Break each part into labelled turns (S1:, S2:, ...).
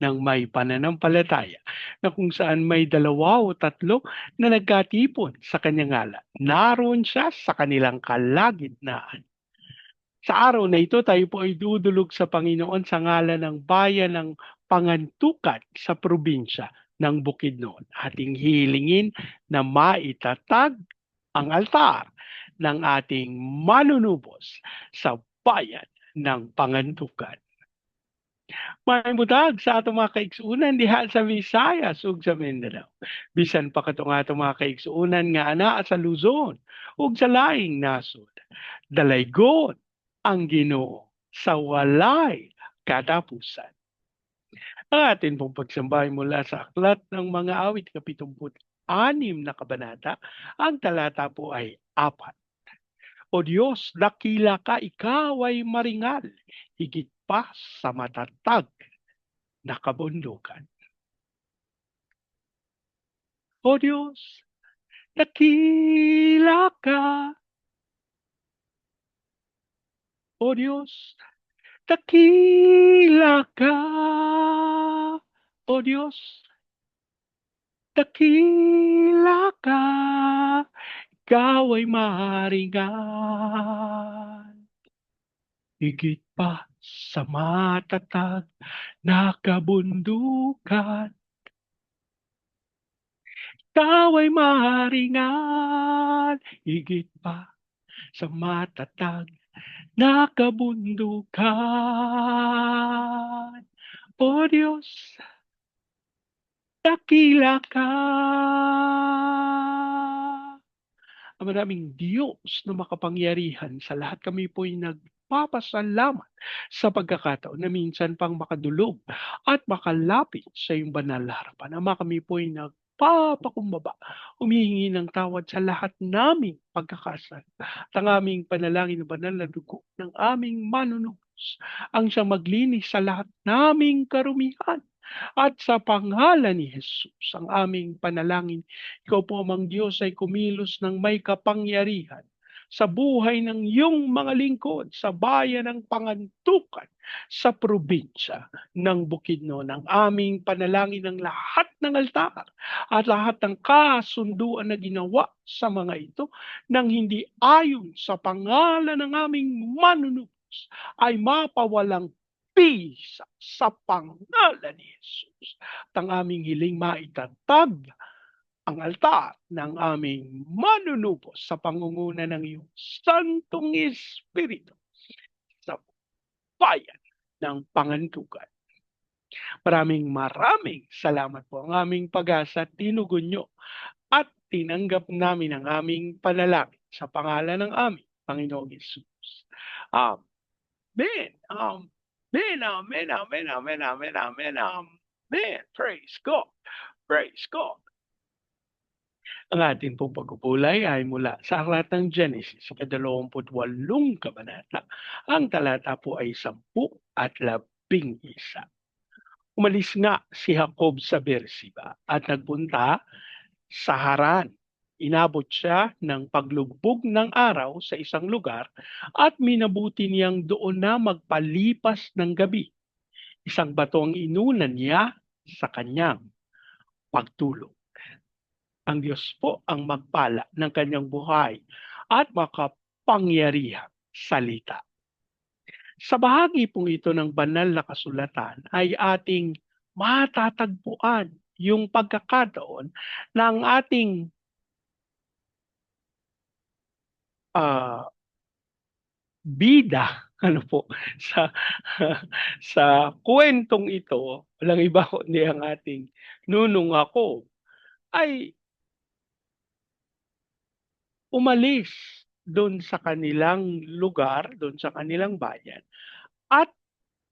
S1: ng may pananampalataya na kung saan may dalawa o tatlo na nagkatipon sa kanyang ngalan. Naroon siya sa kanilang kalagitnaan. Sa araw na ito, tayo po ay dudulog sa Panginoon sa ngalan ng bayan ng Pangantukat sa probinsya ng Bukidnon. Ating hilingin na maitatag ang altar ng ating manunubos sa bayan ng Pangantukat. May butag sa ato mga kaigsuunan diha sa Visayas ug sa Mindanao. Bisan pa kato nga ato mga kaigsuunan nga ana sa Luzon ug sa laing nasod. Dalaygon ang Ginoo sa walay katapusan. Ang atin pong pagsambay mula sa aklat ng mga awit kapitumput anim na kabanata, ang talata po ay apat. O Diyos, dakila ka, ikaw ay maringal, higit pa sa matatag na kabundukan. O Diyos, dakila ka. O Diyos, dakila ka. O Diyos, dakila ka. Ikaw ay maringan. Higit pa sa matatag na kabundukan. Ikaw ay maringan, higit pa sa matatag na kabundukan. O Diyos, dakila ka. Ang maraming Diyos na makapangyarihan sa lahat kami po'y nagpapasalamat sa pagkakataon na minsan pang makadulog at makalapit sa iyong banal na harapan. Ama kami po'y nagpapakumbaba, humihingi ng tawad sa lahat naming pagkakasal. At ang aming panalangin na banal na dugo ng aming manunubos ang siyang maglinis sa lahat naming karumihan. At sa pangalan ni Jesus, ang aming panalangin, ikaw po amang Diyos ay kumilos ng may kapangyarihan sa buhay ng iyong mga lingkod sa bayan ng Pangantukan sa probinsya ng Bukidnon. Ang aming panalangin ng lahat ng altar at lahat ng kasunduan na ginawa sa mga ito nang hindi ayon sa pangalan ng aming manunubos ay mapawalang bisa sa pangalan ni Jesus. At ang aming hiling maitatag ang altar ng aming manunubos sa pangunguna ng iyong Santong Espiritu sa bayan ng Pangantukan. Maraming maraming salamat po ang aming pag-asa tinugon nyo at tinanggap namin ang aming panalangin sa pangalan ng aming Panginoong Jesus. Amen. Amen, amen, amen, amen, amen, amen, amen. Praise God. Praise God. Ang ating pong pagpupulay ay mula sa aklat ng Genesis, sa kadalawamputwalong kabanata. Ang talata po ay sampu at labing isa. Umalis nga si Jacob sa Beersheba at nagpunta sa Haran. Inabot siya ng paglugbog ng araw sa isang lugar at minabuti niyang doon na magpalipas ng gabi. Isang bato ang inunan niya sa kanyang pagtulog. Ang Diyos po ang magpala ng kanyang buhay at makapangyarihan salita. Sa bahagi pong ito ng banal na kasulatan ay ating matatagpuan yung pagkakataon ng ating uh, bida ano po sa sa kwentong ito walang iba kundi ang ating nunong ako ay umalis doon sa kanilang lugar, doon sa kanilang bayan at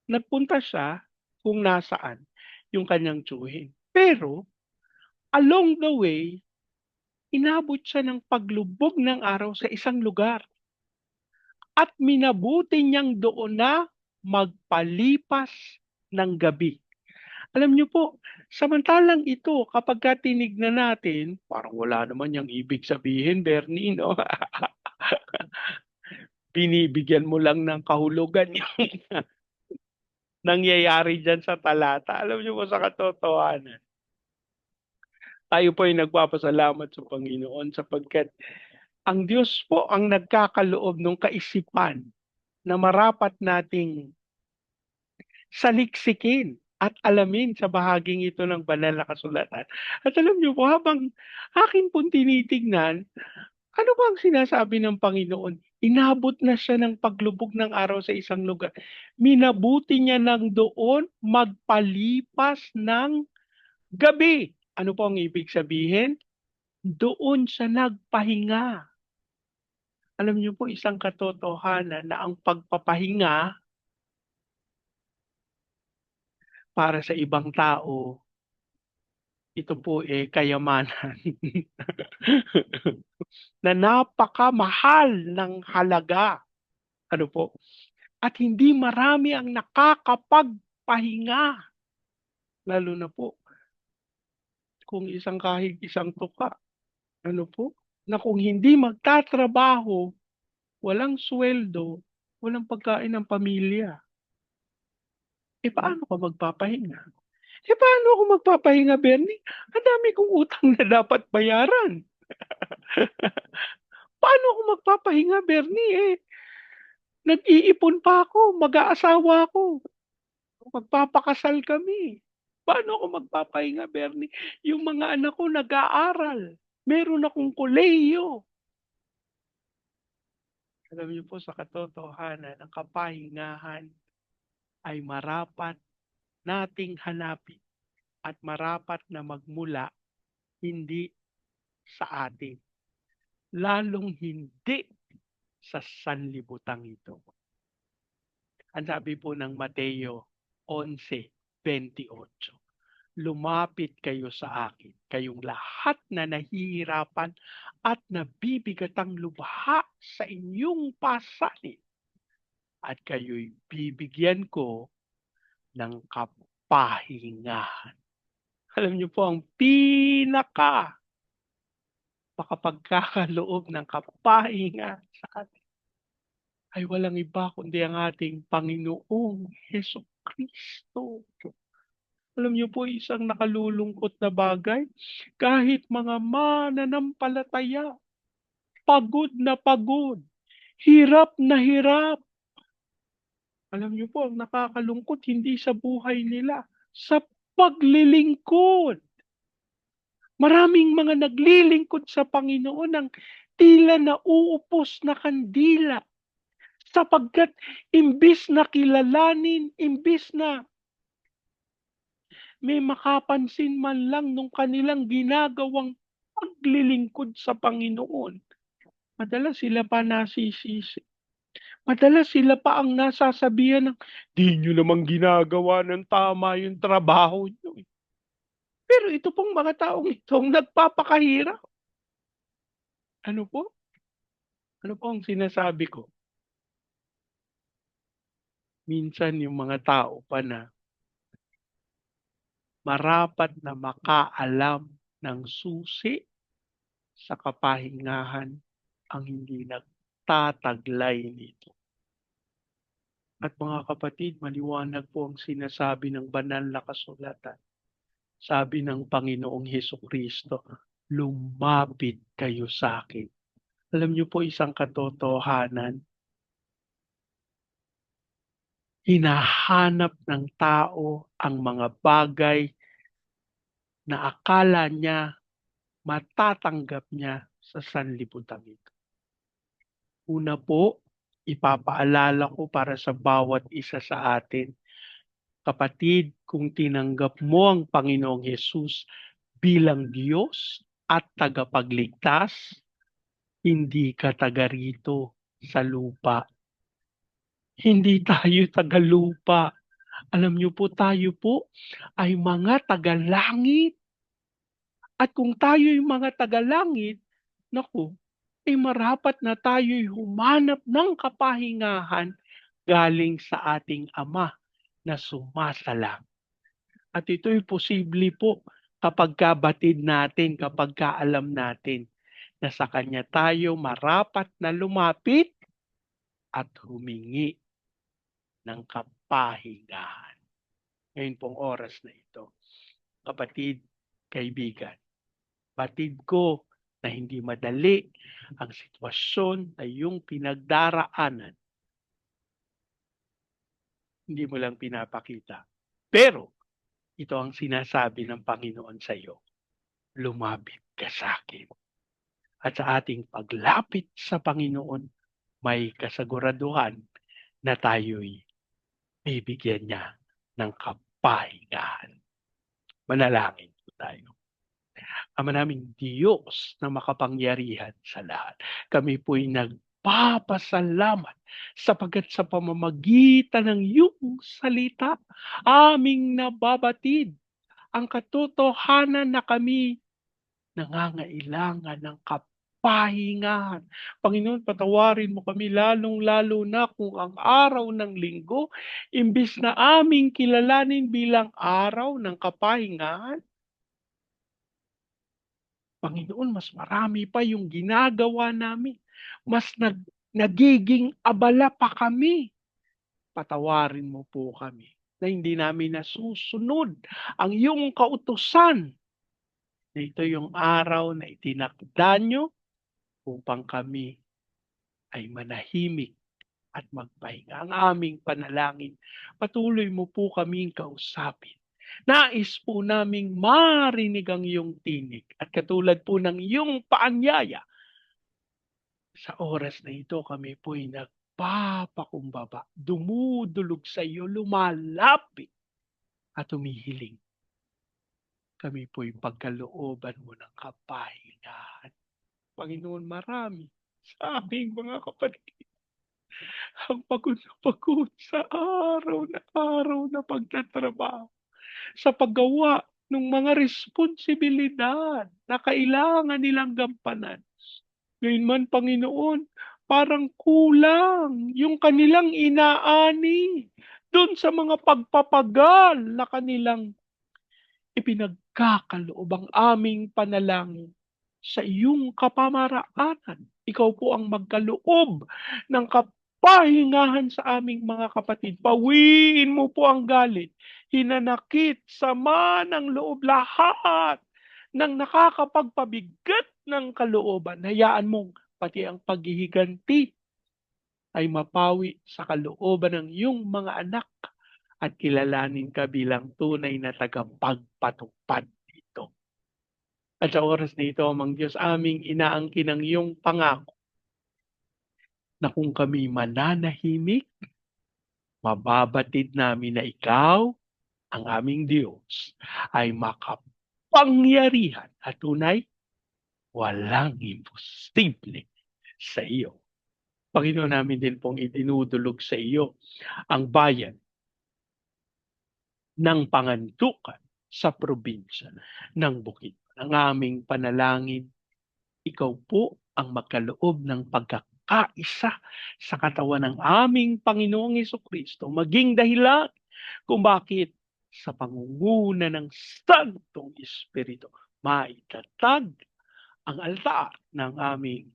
S1: nagpunta siya kung nasaan yung kanyang tsuhin. Pero along the way, inabot siya ng paglubog ng araw sa isang lugar. At minabuti niyang doon na magpalipas ng gabi. Alam niyo po, samantalang ito kapagka tinignan natin, parang wala naman yang ibig sabihin, Bernie, 'no? Binibigyan mo lang ng kahulugan yung nangyayari diyan sa talata. Alam niyo po sa katotohanan tayo po ay nagpapasalamat sa Panginoon sapagkat ang Diyos po ang nagkakaloob ng kaisipan na marapat nating saliksikin at alamin sa bahaging ito ng banal na kasulatan. At alam niyo po, habang akin pong tinitignan, ano ba ang sinasabi ng Panginoon? Inabot na siya ng paglubog ng araw sa isang lugar. Minabuti niya nang doon magpalipas ng gabi. Ano po ang ibig sabihin? Doon siya nagpahinga. Alam niyo po isang katotohanan na ang pagpapahinga para sa ibang tao, ito po eh kayamanan na napakamahal ng halaga. Ano po? At hindi marami ang nakakapagpahinga. Lalo na po kung isang kahig isang tuka. Ano po? Na kung hindi magtatrabaho, walang sweldo, walang pagkain ng pamilya. Eh paano ka magpapahinga? Eh paano ako magpapahinga, Bernie? Ang dami kong utang na dapat bayaran. paano ako magpapahinga, Bernie? Eh, nag-iipon pa ako, mag-aasawa ako. Magpapakasal kami. Paano ako magpapahinga, Bernie? Yung mga anak ko nag-aaral. Meron akong kolehiyo. Alam niyo po sa katotohanan, ang kapahingahan ay marapat nating hanapin at marapat na magmula hindi sa atin. Lalong hindi sa sanlibutan ito. Ang sabi po ng Mateo 11, 28. Lumapit kayo sa akin, kayong lahat na nahihirapan at nabibigatang lubha sa inyong pasanin. At kayo'y bibigyan ko ng kapahingahan. Alam niyo po, ang pinaka makapagkakaloob ng kapahinga sa atin ay walang iba kundi ang ating Panginoong Heso Kristo. Alam niyo po, isang nakalulungkot na bagay, kahit mga mananampalataya, pagod na pagod, hirap na hirap. Alam niyo po, ang nakakalungkot hindi sa buhay nila, sa paglilingkod. Maraming mga naglilingkod sa Panginoon ng tila na uupos na kandila sapagkat imbis na kilalanin, imbis na may makapansin man lang nung kanilang ginagawang paglilingkod sa Panginoon. Madalas sila pa nasisisi. Madalas sila pa ang nasasabihan ng, di nyo namang ginagawa ng tama yung trabaho nyo. Pero ito pong mga taong itong nagpapakahirap. Ano po? Ano po ang sinasabi ko? Minsan yung mga tao pa na marapat na makaalam ng susi sa kapahingahan ang hindi nagtataglay nito. At mga kapatid, maliwanag po ang sinasabi ng banal na kasulatan. Sabi ng Panginoong Heso Kristo, lumapit kayo sa akin. Alam niyo po isang katotohanan, hinahanap ng tao ang mga bagay na akala niya matatanggap niya sa sanlibutan ito. Una po, ipapaalala ko para sa bawat isa sa atin. Kapatid, kung tinanggap mo ang Panginoong Yesus bilang Diyos at tagapagligtas, hindi ka taga rito sa lupa. Hindi tayo taga lupa. Alam niyo po tayo po ay mga taga-langit At kung tayo'y mga taga-langit, naku, eh marapat na tayo'y humanap ng kapahingahan galing sa ating Ama na sumasalang. At ito'y posible po kapag kabatid natin, kapag kaalam natin na sa Kanya tayo marapat na lumapit at humingi ng kapahingahan. Ngayon pong oras na ito, kapatid, kaibigan, batid ko na hindi madali ang sitwasyon na iyong pinagdaraanan. Hindi mo lang pinapakita. Pero, ito ang sinasabi ng Panginoon sa iyo. Lumapit ka sa akin. At sa ating paglapit sa Panginoon, may kasaguraduhan na tayo'y bibigyan niya ng kapahingahan. Manalangin po tayo. Ama naming Diyos na makapangyarihan sa lahat. Kami po'y nagpapasalamat sapagat sa pamamagitan ng iyong salita, aming nababatid ang katotohanan na kami nangangailangan ng kapahingahan. Panginoon, patawarin mo kami lalong-lalo na kung ang araw ng linggo, imbis na aming kilalanin bilang araw ng kapahingahan, Panginoon, mas marami pa yung ginagawa namin. Mas nag, nagiging abala pa kami. Patawarin mo po kami na hindi namin nasusunod ang iyong kautusan na ito yung araw na itinakda nyo upang kami ay manahimik at magpahinga. Ang aming panalangin, patuloy mo po kaming kausapin. Nais po naming marinig ang iyong tinig at katulad po ng iyong paanyaya, sa oras na ito kami po'y nagpapakumbaba, dumudulog sa iyo, lumalapit at humihiling. Kami po'y pagkalooban mo ng kapahingahan. Panginoon, marami sa aming mga kapatid ang pagod na pagod sa araw na araw na pagtatrabaho sa paggawa ng mga responsibilidad na kailangan nilang gampanan. Ngayon man, Panginoon, parang kulang yung kanilang inaani doon sa mga pagpapagal na kanilang ipinagkakaloob ang aming panalangin sa iyong kapamaraanan. Ikaw po ang magkaloob ng kapahingahan sa aming mga kapatid. Pawiin mo po ang galit hinanakit, sama ng loob lahat ng nakakapagpabigat ng kalooban. Hayaan mong pati ang paghihiganti ay mapawi sa kalooban ng iyong mga anak at kilalanin ka bilang tunay na tagapagpatupad dito. At sa oras na ito, Amang Diyos, aming inaangkin ang iyong pangako na kung kami mananahimik, mababatid namin na ikaw ang aming Diyos ay makapangyarihan at tunay, walang imposible sa iyo. Panginoon namin din pong itinudulog sa iyo ang bayan ng pangantukan sa probinsya ng Bukid. Ang aming panalangin, ikaw po ang magkaloob ng pagkakaisa sa katawan ng aming Panginoong Iso Kristo, maging dahilan kung bakit sa pangunguna ng Santong Espiritu, maitatag ang altar ng aming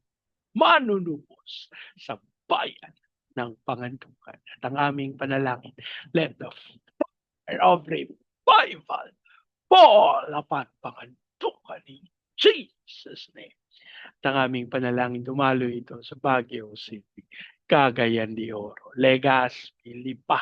S1: manunubos sa bayan ng pangantukan. At ang aming panalangin, let the fire of revival fall upon pangantukan in Jesus' name. At ang aming panalangin, dumalo ito sa Baguio City, Cagayan de Oro, Legazpi, Lipa,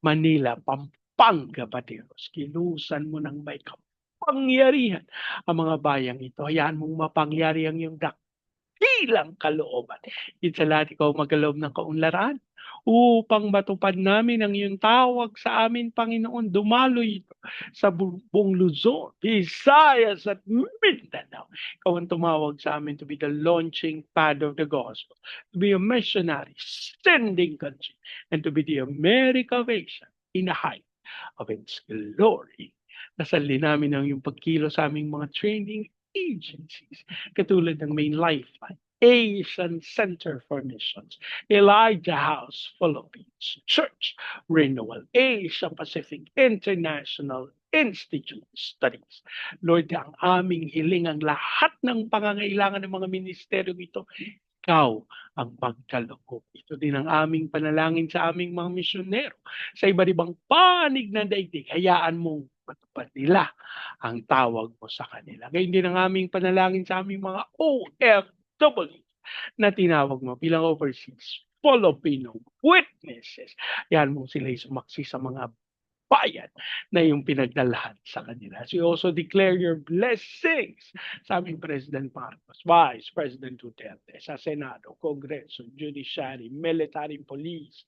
S1: Manila, Pampanga, panggabateros. Kilusan mo ng may kapangyarihan ang mga bayang ito. Hayaan mong mapangyari ang iyong dakilang kalooban. Din sa lahat ikaw magaloob ng kaunlaran upang matupad namin ang iyong tawag sa amin, Panginoon. Dumaloy ito sa buong Luzon, Visayas at Mindanao. Ikaw ang tumawag sa amin to be the launching pad of the gospel, to be a missionary, sending country, and to be the America Asia in a height of its glory. Nasalli namin ang iyong pagkilo sa aming mga training agencies katulad ng Main Lifeline, Asian Center for Missions, Elijah House Philippines Church, Renewal, Asia Pacific International Institute Studies. Lord, ang aming hiling ang lahat ng pangangailangan ng mga ministeryo ito, ikaw ang pagkaloob. Ito din ang aming panalangin sa aming mga misyonero sa iba't ibang panig ng daigdig. Hayaan mong matupad nila ang tawag mo sa kanila. Gayun din ang aming panalangin sa aming mga OFW na tinawag mo bilang overseas Filipino witnesses. Yan mo sila sumaksi sa mga bayan na yung pinagdalahan sa kanila. So you also declare your blessings sa aming President Marcos, Vice President Duterte, sa Senado, Kongreso, Judiciary, Military Police,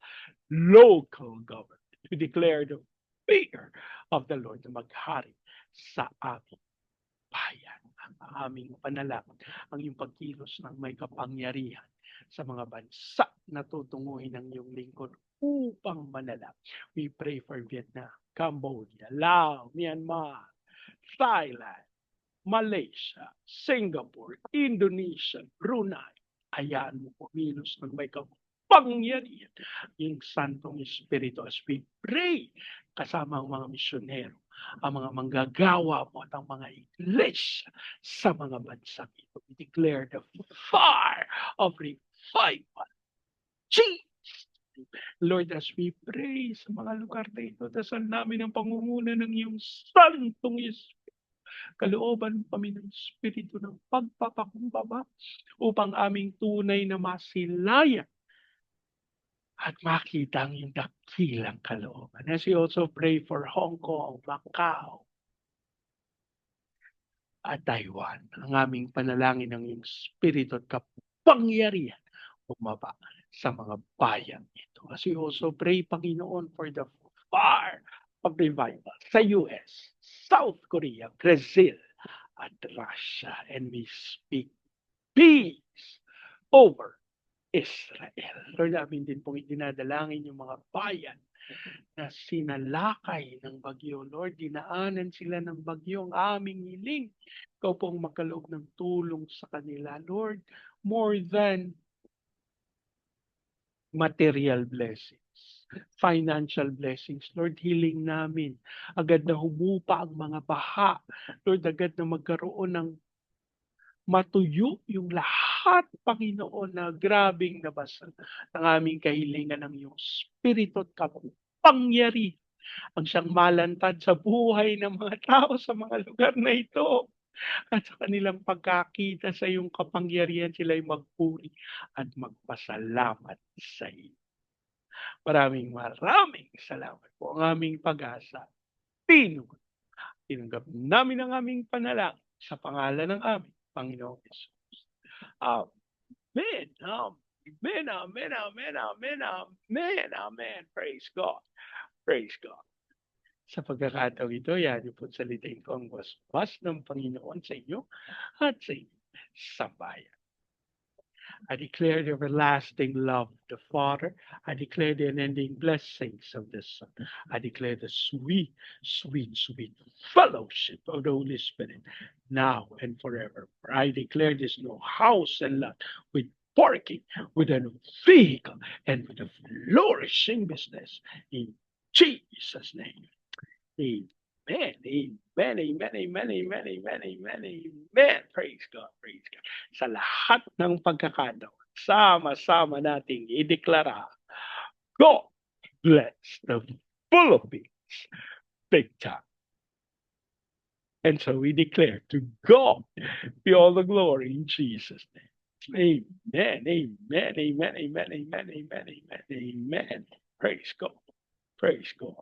S1: local government. We declare the fear of the Lord na maghari sa aming bayan. Ang aming panalangin, ang iyong pagkilos ng may kapangyarihan sa mga bansa na tutunguhin ng iyong lingkod upang manalap. We pray for Vietnam, Cambodia, Laos, Myanmar, Thailand, Malaysia, Singapore, Indonesia, Brunei. Ayan mo kumilos ng may kapangyarihan yung Santong Espiritu as we pray kasama ang mga misyonero, ang mga manggagawa mo at ang mga iglesia sa mga bansa ito. We declare the fire of revival. Jesus! Lord, as we pray sa mga lugar na ito, dasal namin ang pangunguna ng iyong Santong Espiritu. Kalooban kami ng Espiritu ng pagpapakumbaba upang aming tunay na masilayan at makita ang iyong dakilang kalooban. As we also pray for Hong Kong, Macau, at Taiwan, ang aming panalangin ng iyong Espiritu at kapangyarihan bumaba sa mga bayan ito. As we also pray, Panginoon, for the fire of revival sa US, South Korea, Brazil, at Russia. And we speak peace over Israel. Lord, namin din pong idinadalangin yung mga bayan na sinalakay ng bagyo. Lord, dinaanan sila ng bagyo ang aming hiling. Ikaw pong makaloob ng tulong sa kanila. Lord, more than material blessings, financial blessings. Lord, healing namin. Agad na humupa ang mga baha. Lord, agad na magkaroon ng matuyo yung lahat, Panginoon, na grabing nabasa ng aming kahilingan ng iyong spirito at kapangyari ang siyang malantad sa buhay ng mga tao sa mga lugar na ito. At sa kanilang pagkakita sa iyong kapangyarihan, sila ay magpuri at magpasalamat sa iyo. Maraming maraming salamat po ang aming pag-asa. Tinunod. Tinanggap namin ang aming panalangin sa pangalan ng aming Panginoong Jesus. Amen. Amen. Amen. Amen. Amen. Amen. Amen. Praise God. Praise God. Sa pagkakataong ito, yung po salitain ko ang waswas ng Panginoon sa inyo at sa inyo sa bayan. I declare the everlasting love of the Father. I declare the unending blessings of the Son. I declare the sweet, sweet, sweet fellowship of the Holy Spirit now and forever. I declare this no house and lot with parking, with a vehicle, and with a flourishing business. In Jesus' name. Amen. Amen. Amen. Amen. Amen. Amen. Amen. Amen. Praise God. Praise God. Sa lahat ng pagkakataon, sama-sama nating ideklara, God bless the Philippines big time. And so we declare to God be all the glory in Jesus' name. Amen. Amen. Amen. Amen. Amen. Amen. Amen. Amen. Praise God. Praise God.